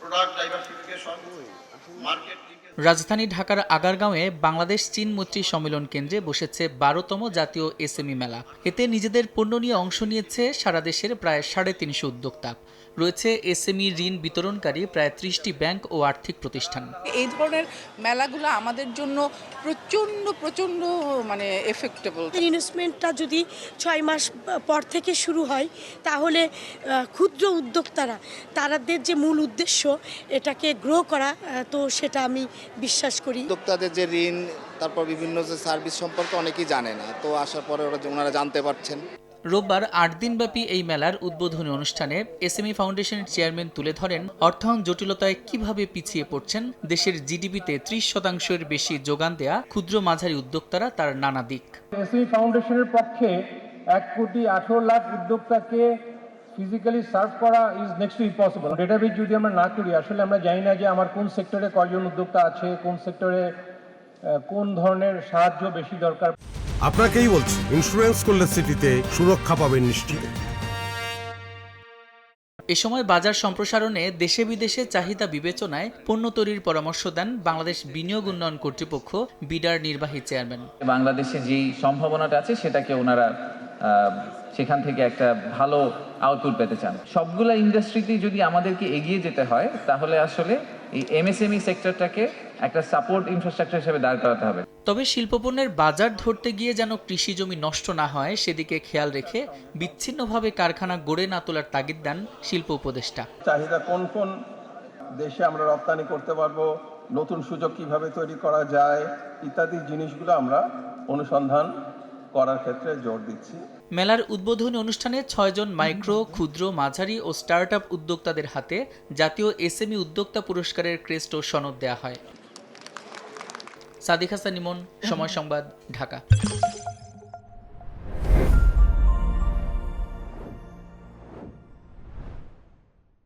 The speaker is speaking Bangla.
প্রোডাক্ট ডাইভার্সিফিকেশন মার্কেট রাজধানী ঢাকার আগারগাঁওয়ে বাংলাদেশ চীন মৈত্রী সম্মেলন কেন্দ্রে বসেছে বারোতম জাতীয় এসএমই মেলা। এতে নিজেদের পণ্য নিয়ে অংশ নিয়েছে সারা দেশের প্রায় সাড়ে তিনশো উদ্যোক্তা। রয়েছে এসএমই ঋণ বিতরণকারী প্রায় ত্রিশটি ব্যাংক ও আর্থিক প্রতিষ্ঠান। এই ধরনের মেলাগুলো আমাদের জন্য প্রচণ্ড প্রচণ্ড মানে এফেক্টেবল ইনভেস্টমেন্টটা যদি ছয় মাস পর থেকে শুরু হয় তাহলে ক্ষুদ্র উদ্যোক্তারা তাদের যে মূল উদ্দেশ্য এটাকে গ্রো করা তো সেটা আমি বিশ্বাস করি। উদ্যোক্তাদের যে ঋণ তারপর বিভিন্ন যে সার্ভিস সম্পর্কে অনেকেই জানে না তো আসার পরে ওরা ওনারা জানতে পারছেন। রোববার আট দিনব্যাপী এই মেলার উদ্বোধনী অনুষ্ঠানে এসএমই ফাউন্ডেশনের চেয়ারম্যান তুলে ধরেন অর্থায়ন জটিলতায় কীভাবে পিছিয়ে পড়ছেন দেশের জিডিপিতে ত্রিশ শতাংশের বেশি যোগান দেয়া ক্ষুদ্র মাঝারি উদ্যোক্তারা তার নানা দিক। এসএই ফাউন্ডেশনের পক্ষে এক কোটি আঠেরো লাখ উদ্যোক্তাকে ফিজিক্যালি সার্ভ করা is next to impossible database যদি আমরা না করি আসলে আমরা জানি না যে আমার কোন সেক্টরে কয়জন উদ্যোক্তা আছে কোন সেক্টরে কোন ধরনের সাহায্য বেশি দরকার। আপনাকেই বলছি ইন্স্যুরেন্স করলে সিটিতে সুরক্ষা পাবেন নিশ্চিত। এ সময় বাজার সম্প্রসারণে দেশে বিদেশে চাহিদা বিবেচনায় পণ্য তৈরির পরামর্শ দেন বাংলাদেশ বিনিয়োগ উন্নয়ন কর্তৃপক্ষ বিডার নির্বাহী চেয়ারম্যান। বাংলাদেশে যেই সম্ভাবনাটা আছে সেটাকে ওনারা সেখান থেকে একটা ভালো আউটপুট পেতে চান। সবগুলা ইন্ডাস্ট্রিতেই যদি আমাদেরকে এগিয়ে যেতে হয় তাহলে আসলে এই এমএসএমই সেক্টরটাকে একটা সাপোর্ট ইনফ্রাস্ট্রাকচার হিসেবে দাঁড় করাতে হবে। তবে শিল্পপণ্যের বাজার ধরতে গিয়ে যেন কৃষি জমি নষ্ট না হয় সেদিকে খেয়াল রেখে বিচ্ছিন্নভাবে কারখানা গড়ে না তোলার তাগিদ দেন শিল্প উপদেষ্টা। চাহিদা কোন কোন দেশে আমরা রপ্তানি করতে পারব নতুন সুযোগ কীভাবে তৈরি করা যায় ইত্যাদি জিনিসগুলো আমরা অনুসন্ধান করার ক্ষেত্রে জোর দিচ্ছি। মেলার উদ্বোধনী অনুষ্ঠানে ছয়জন মাইক্রো, ক্ষুদ্র, মাঝারি ও স্টার্ট আপ উদ্যোক্তাদের হাতে জাতীয় এসএমই উদ্যোক্তা পুরস্কারের ক্রেস্ট ও সনদ দেয়া হয়। সাদিক হাসান ইমন, সময় সংবাদ, ঢাকা।